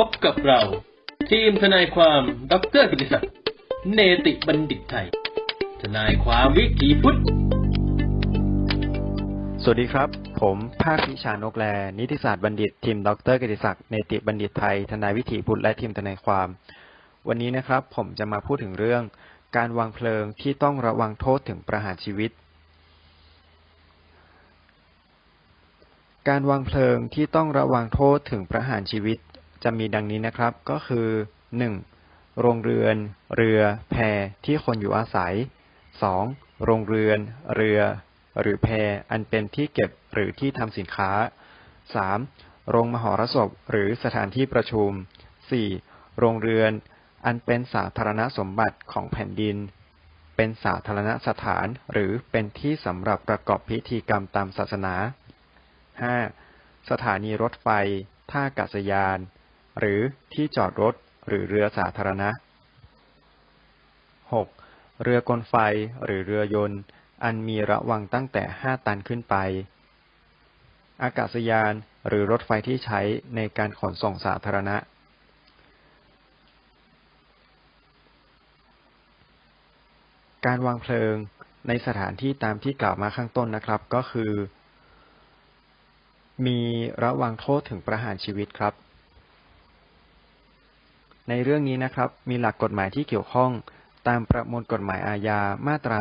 พบกับเรา ทีมทนายความดรกิติศักดิ์เนติบัณฑิตไทย ทนายความวิถีพุทธ สวัสดีครับ ผมภาควิชานกแล นิติศาสตร์บัณฑิต ทีมดรกิติศักดิ์เนติบัณฑิตไทย ทนายวิถีพุทธและทีมทนายความ วันนี้นะครับ ผมจะมาพูดถึงเรื่อง การวางเพลิงที่ต้องระวังโทษถึงประหารชีวิตการวางเพลิงที่ต้องระวังโทษถึงประหารชีวิต จะมีดังนี้นะครับ ก็คือ 1. โรงเรือน เรือ แพที่คนอยู่อาศัย 2. โรงเรือน เรือ หรือแพอันเป็นที่เก็บหรือที่ทำสินค้า 3. โรงมหรสพหรือสถานที่ประชุม 4. โรงเรือน อันเป็นสาธารณสมบัติของแผ่นดิน เป็นสาธารณสถานหรือเป็นที่สำหรับประกอบพิธีกรรมตามศาสนา 5. สถานีรถไฟ ท่าอากาศยาน หรือที่จอดรถหรือเรือสาธารณะ 6. เรือกลไฟหรือเรือยนต์ อันมีระวังตั้งแต่ 5 ตันขึ้นไป อากาศยานหรือรถไฟที่ใช้ในการขนส่งสาธารณะ การวางเพลิงในสถานที่ตามที่กล่าวมาข้างต้นนะครับก็คือ มีระวังโทษถึงประหารชีวิตครับ ในเรื่องนี้นะครับ มีหลักกฎหมายที่เกี่ยวข้อง ตามประมวลกฎหมายอาญามาตรา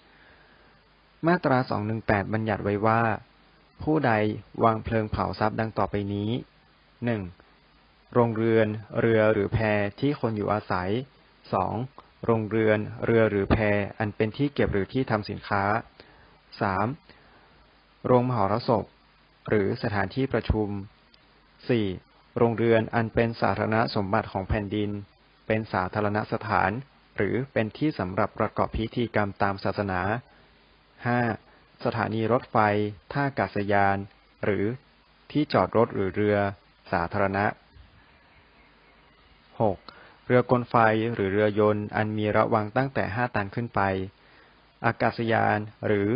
218 มาตรา 218 บัญญัติไว้ว่า ผู้ใดวางเพลิงเผาทรัพย์ดังต่อไปนี้ 1. โรงเรือน เรือหรือแพที่คนอยู่อาศัย 2. โรงเรือน เรือหรือแพอันเป็นที่เก็บหรือที่ทำสินค้า 3. โรงมหรสพ หรือสถานที่ประชุม 4. โรงเรือนอันเป็นสาธารณสมบัติของแผ่นดิน เป็นสาธารณสถาน หรือเป็นที่สำหรับประกอบพิธีกรรมตามศาสนา 5. สถานีรถไฟ ท่าอากาศยาน หรือที่จอดรถหรือเรือ สาธารณะ 6. เรือกลไฟหรือเรือยนต์อันมีระวังตั้งแต่ 5 ตันขึ้นไป อากาศยานหรือ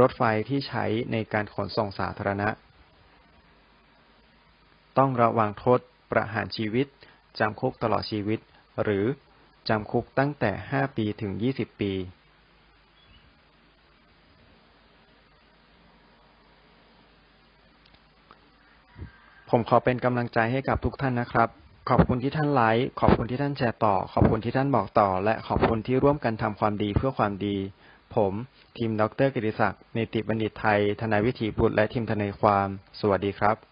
รถไฟที่ใช้ในการขนส่งสาธารณะ ต้องระวังโทษประหารชีวิต จำคุกตลอดชีวิต หรือจำคุกตั้งแต่ 5 ปีถึง 20 ปี ผมขอเป็นกำลังใจให้กับทุกท่านนะครับ ขอบคุณที่ท่านไลค์ ขอบคุณที่ท่านแชร์ต่อ ขอบคุณที่ท่านบอกต่อ และขอบคุณที่ร่วมกันทำความดีเพื่อความดี ผมทีมดรกิติศักดิ์ เนติบัณฑิตไทย ทนายวิถีพุทธและทีมทนายความ สวัสดีครับ